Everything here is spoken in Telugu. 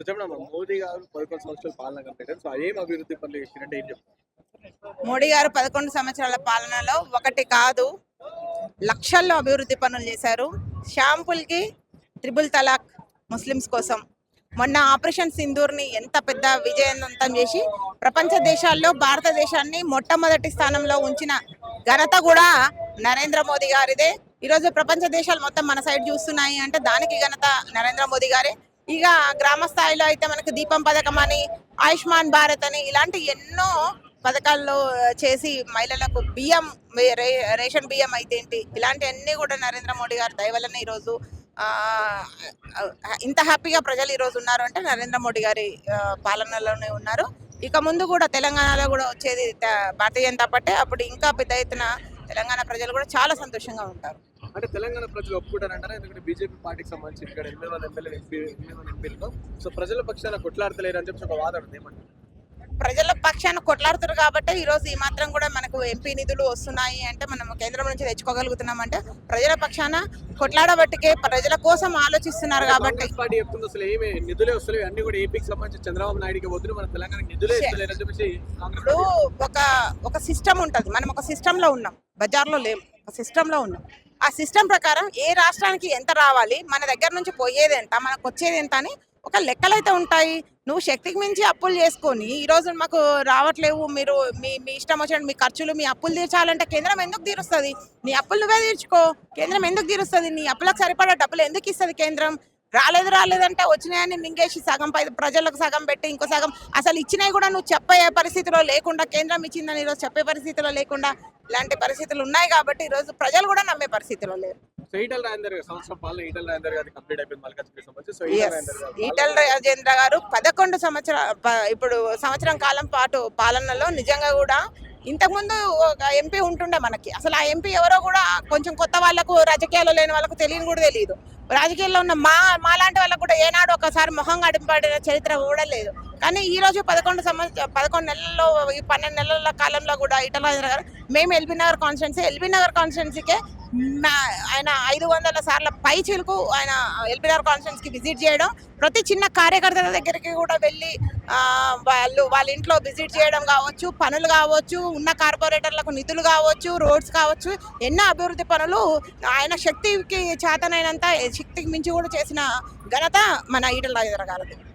సో చెప్పండి మోదీ గారు పదకొండు సంవత్సరాల పాలన కంప్లీట్ సో ఏం అభివృద్ధి పనులు చేసినట్టు ఏం చెప్తారు? మోడీ గారు పదకొండు సంవత్సరాల పాలనలో ఒకటి కాదు లక్షల్లో అభివృద్ధి పనులు చేశారు. షాంపుల్కి ట్రిపుల్ తలాక్ ముస్లిమ్స్ కోసం. మొన్న ఆపరేషన్ సింధూర్ని ఎంత పెద్ద విజయవంతం చేసి ప్రపంచ దేశాల్లో భారతదేశాన్ని మొట్టమొదటి స్థానంలో ఉంచిన ఘనత కూడా నరేంద్ర మోదీ గారిదే. ఈరోజు ప్రపంచ దేశాలు మొత్తం మన సైడ్ చూస్తున్నాయి అంటే దానికి ఘనత నరేంద్ర మోదీ గారే. ఇక గ్రామ స్థాయిలో అయితే మనకు దీపం పథకం అని ఆయుష్మాన్ భారత్ అని ఇలాంటి ఎన్నో పథకాల్లో చేసి మహిళలకు బియ్యం రే- రేషన్ బియ్యం అయితే ఏంటి? ఇలాంటివన్నీ కూడా నరేంద్ర మోడీ గారు దయవలన ఈరోజు ఇంత హ్యాపీగా ప్రజలు ఈరోజు ఉన్నారు అంటే నరేంద్ర మోడీ గారి పాలనలోనే ఉన్నారు. ఇక ముందు కూడా తెలంగాణలో కూడా వచ్చేది భారతీయ జనతా పార్టీ. అప్పుడు ఇంకా పెద్ద ఎత్తున తెలంగాణ ప్రజలు కూడా చాలా సంతోషంగా ఉంటారు. అంటే తెలంగాణ ప్రజలు ఒప్పుకుంటారంటారా? ఎందుకంటే బీజేపీ పార్టీకి సంబంధించి ఇక్కడ ఎనిమిది మంది ఎమ్మెల్యే ఎంపీ ఎనిమిది మంది ఎంపీలతో. సో ప్రజల పక్షాన కొట్లాడతలేరు అని చెప్పి ఒక వాదన ఏమంటారు? ప్రజల పక్షాన కొట్లాడుతారు కాబట్టి ఈ రోజు ఈ మాత్రం కూడా మనకు ఎంపీ నిధులు వస్తున్నాయి అంటే మనం కేంద్రం నుంచి తెచ్చుకోగలుగుతున్నాం అంటే ప్రజల పక్షాన కొట్లాడబట్టికే ప్రజల కోసం ఆలోచిస్తున్నారు కాబట్టి కాంగ్రెస్ పార్టీ చెప్తుంది అసలు ఏమి నిధులే వస్తలేవు. అన్ని కూడా ఏపీకి సంబంధించి చంద్రబాబు నాయుడుకి పోతుంది మన తెలంగాణకి నిధులే ఇస్తలేరు అని చెప్పేసి కాంగ్రెస్ ఇప్పుడు ఒక ఒక సిస్టమ్ ఉంటుంది. మనం ఒక సిస్టమ్లో ఉన్నాం. బజార్లో లేం ఒక సిస్టమ్లో ఉన్నాం. ఆ సిస్టమ్ ప్రకారం ఏ రాష్ట్రానికి ఎంత రావాలి మన దగ్గర నుంచి పోయేది ఎంత మనకు వచ్చేది ఎంత అని ఒక లెక్కలు అయితే ఉంటాయి. నువ్వు శక్తికి మించి అప్పులు చేసుకొని ఈ రోజు మాకు రావట్లేవు మీరు మీ మీ ఇష్టం వచ్చినట్టు మీ ఖర్చులు మీ అప్పులు తీర్చాలంటే కేంద్రం ఎందుకు తీరుస్తుంది? నీ అప్పులు నువ్వే తీర్చుకో. కేంద్రం ఎందుకు తీరుస్తుంది? నీ అప్పులకు సరిపడా డబ్బులు ఎందుకు ఇస్తుంది కేంద్రం? రాలేదు రాలేదంటే వచ్చినాయని మింగేసి సగం పై ప్రజలకు సగం పెట్టి ఇంకో సగం అసలు ఇచ్చినాయి కూడా నువ్వు చెప్పే పరిస్థితిలో లేకుండా కేంద్రం ఇచ్చిందని ఈరోజు చెప్పే పరిస్థితిలో లేకుండా ఇలాంటి పరిస్థితులు ఉన్నాయి కాబట్టి ఈరోజు ప్రజలు కూడా నమ్మే పరిస్థితిలో లేరు. సో ఈటల రాజేందర్ గారు సంవత్సరం పాలన ఈటల రాజేందర్ గారి కంప్లీట్ అయిపోయింది మల్కాజ్గిరి సంబంధించి సో ఈటల Yes. రాజేందర్ గారు ఈటల రాజేంద్ర గారు పదకొండు సంవత్సర ఇప్పుడు సంవత్సరం కాలం పాటు పాలనలో నిజంగా కూడా ఇంతకుముందు ఒక ఎంపీ ఉంటుండే మనకి. అసలు ఆ ఎంపీ ఎవరో కూడా కొంచెం కొత్త వాళ్ళకు రాజకీయాల్లో లేని వాళ్ళకు తెలియని కూడా తెలియదు రాజకీయాల్లో ఉన్న మా మా లాంటి వాళ్ళకు కూడా ఏనాడు ఒకసారి మొహం గడిపడిన చరిత్ర కూడా లేదు. కానీ ఈ రోజు పదకొండు సంవత్సర పదకొండు నెలల్లో ఈ పన్నెండు నెలల కాలంలో కూడా ఇటల రాజేంద్ర గారు మేము LB Nagar constituency LB Nagar కాన్స్టిట్యున్సీకే ఆయన ఐదు వందల సార్ల పై చిలుకు ఆయన ఎల్బీఆర్ కాన్ఫరెన్స్కి విజిట్ చేయడం ప్రతి చిన్న కార్యకర్తల దగ్గరికి కూడా వెళ్ళి వాళ్ళు వాళ్ళ ఇంట్లో విజిట్ చేయడం కావచ్చు పనులు కావచ్చు ఉన్న కార్పొరేటర్లకు నిధులు కావచ్చు రోడ్స్ కావచ్చు ఎన్నో అభివృద్ధి పనులు ఆయన శక్తికి చేతనైనంత శక్తికి మించి కూడా చేసిన ఘనత మన ఈటల రాజేంద్ర గారిది